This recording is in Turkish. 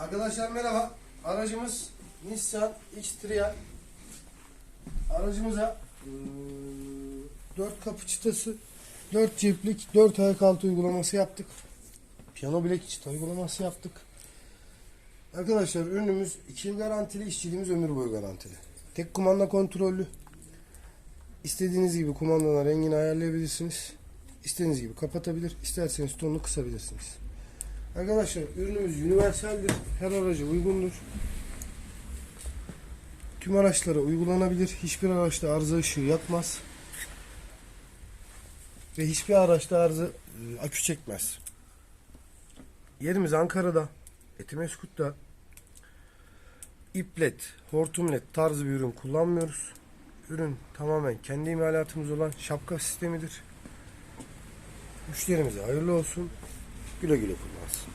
Arkadaşlar merhaba. Aracımız Nissan X-Trail. Aracımıza eee, 4 kapı çıtası, 4 ceplik, 4 ayak altı uygulaması yaptık. Piyano bilek çıta uygulaması yaptık. Arkadaşlar ürünümüz 2 yıl garantili, işçiliğimiz ömür boyu garantili. Tek kumanda kontrollü. İstediğiniz gibi kumandanın rengini ayarlayabilirsiniz. İstediğiniz gibi kapatabilir, isterseniz tonunu kısabilirsiniz. Arkadaşlar ürünümüz universaldir. Her araca uygundur. Tüm araçlara uygulanabilir. Hiçbir araçta arıza ışığı yakmaz. Ve hiçbir araçta arıza e, akü çekmez. Yerimiz Ankara'da. Etimeskut'ta. İplet, hortumlet tarzı bir ürün kullanmıyoruz. Ürün tamamen kendi imalatımız olan şapka sistemidir. Müşterimize hayırlı olsun. Güle güle kullansın.